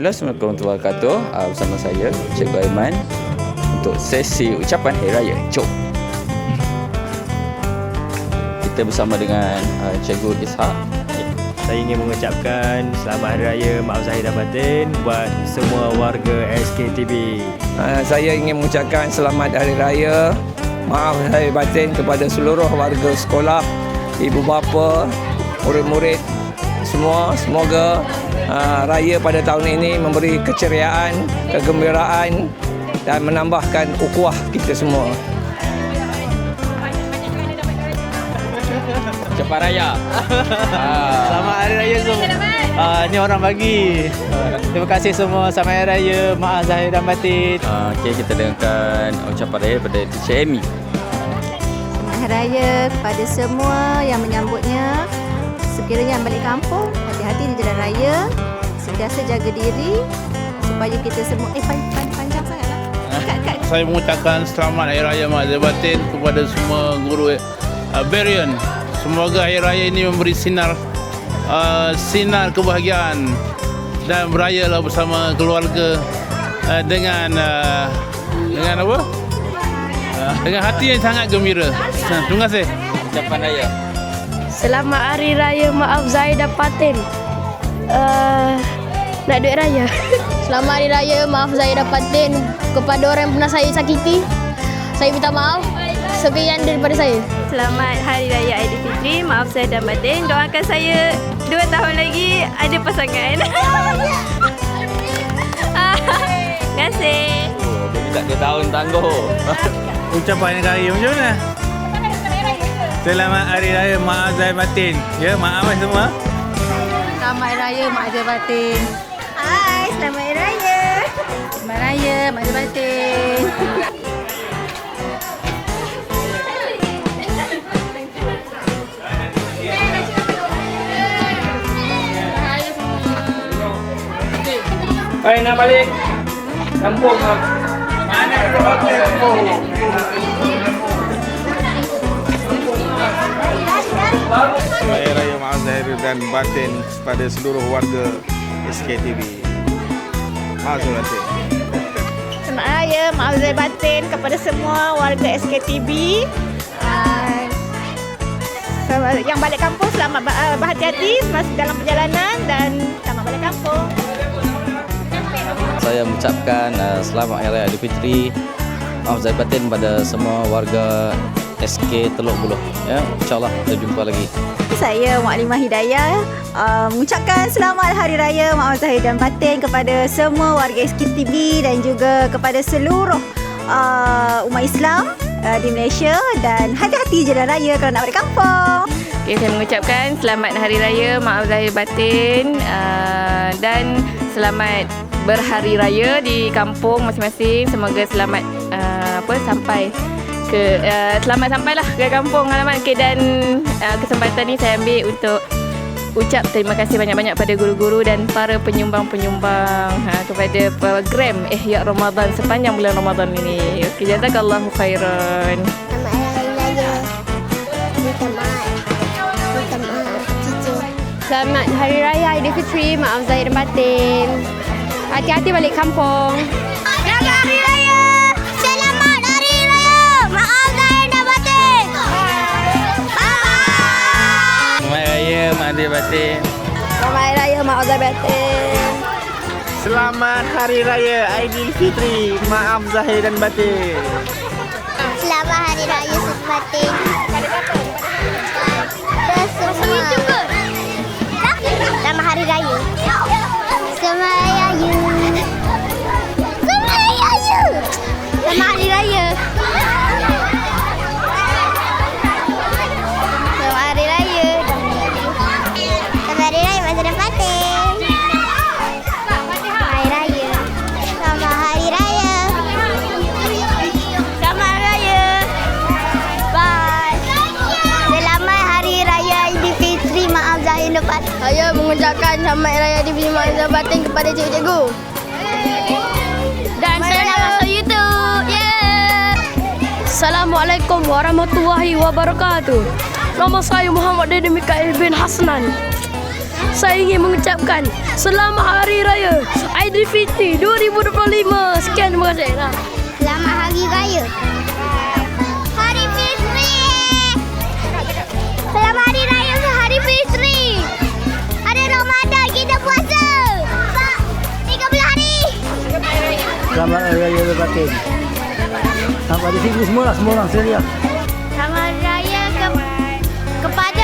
Hello, Assalamualaikum warahmatullahi wabarakatuh. Uh, bersama saya, Cikgu Aiman untuk sesi ucapan Hari Raya. Jom. Kita bersama dengan uh, Cikgu Ishak. Saya ingin mengucapkan selamat Hari Raya Maaf Zahir dan Batin buat semua warga SKTB. Uh, saya ingin mengucapkan selamat Hari Raya Maaf saya batin kepada seluruh warga sekolah Ibu bapa, murid-murid Semua, semoga uh, Raya pada tahun ini memberi keceriaan, kegembiraan Dan menambahkan ukuah kita semua Ucapan Raya. Ah. Selamat Hari Raya semua. Uh, ni orang bagi. Uh, terima kasih semua. Selamat Hari Raya Maaf Zahir dan Batin. Uh, okay, kita dengarkan ucapan Raya daripada Teacher Amy. Selamat Hari Raya kepada semua yang menyambutnya. Sekiranya yang balik kampung, hati-hati di jalan raya. Sentiasa jaga diri supaya kita semua... Eh, pan, pan, panjang sangat lah. Kat, kat. saya mengucapkan selamat Hari Raya Mak Zahir Batin kepada semua guru uh, Berian. Semoga Hari Raya ini memberi sinar uh, sinar kebahagiaan dan berayalah bersama keluarga uh, dengan uh, dengan apa? Uh, dengan hati yang sangat gembira. Terima kasih. Ucapan Raya. Selamat Hari Raya Maaf Zahid dan Patin. Uh, nak duit raya. Selamat Hari Raya Maaf Zahid dan Patin kepada orang yang pernah saya sakiti. Saya minta maaf. Sekian daripada saya. Selamat Hari Raya Aidilfitri. Maaf saya dan batin. Doakan saya dua tahun lagi ada pasangan. Terima kasih. Oh, 2 tahun tangguh. Ucapan Hari Raya macam mana? Selamat Hari Raya Mak Zahir Batin. Ya, maaf semua. Selamat Hari Raya Mak Azhar Batin. Hai, selamat Hari Raya. Selamat Raya Mak Azhar Batin. Hai nak balik kampung Mana hotel Zahir dan Batin kepada seluruh warga SKTV. Maaf Batin. Selamat Raya Maaf Zahir Batin kepada semua warga SKTB. Uh, selamat- yang balik kampung selamat uh, berhati-hati semasa dalam perjalanan dan selamat balik kampung. Saya mengucapkan uh, selamat Hari Raya Aidilfitri. Maaf Zahir Batin pada semua warga SK Teluk Buluh. Ya, InsyaAllah kita jumpa lagi. Saya Maklimah Hidayah uh, mengucapkan selamat Hari Raya Mak Zahir dan Batin kepada semua warga SKTB dan juga kepada seluruh uh, umat Islam uh, di Malaysia dan hati-hati jalan raya kalau nak balik kampung. Okay, saya mengucapkan selamat Hari Raya Maaf Zahir Batin uh, dan selamat berhari raya di kampung masing-masing. Semoga selamat uh, apa sampai ke uh, selamat sampailah ke kampung halaman. Okay, dan uh, kesempatan ni saya ambil untuk ucap terima kasih banyak-banyak pada guru-guru dan para penyumbang-penyumbang ha, kepada program Ihya Ramadan sepanjang bulan Ramadan ini. Okey, jazakallahu khairan. Selamat Hari Raya Aidilfitri. Maaf Zahir dan Batin. Hati-hati balik kampung. Mak Zahir Batin. Selamat Hari Raya Maaf Zahir Batin. Selamat Hari Raya Aidilfitri. Maaf Zahir dan Batin. Selamat Hari Raya Siti Batin. Saya mengucapkan selamat Raya Aidilfitri Maaf Zahir Batin kepada cikgu-cikgu. Dan saya nak masuk YouTube. Yeah. Assalamualaikum warahmatullahi wabarakatuh. Nama saya Muhammad Dede Mikael bin Hasnan. Saya ingin mengucapkan Selamat Hari Raya Aidilfitri 2025. Sekian terima kasih. Selamat Hari Raya. Selamat Hari Raya Batin. Selamat Hari Fitri semua lah, semua orang. Selamat Raya ke, kepada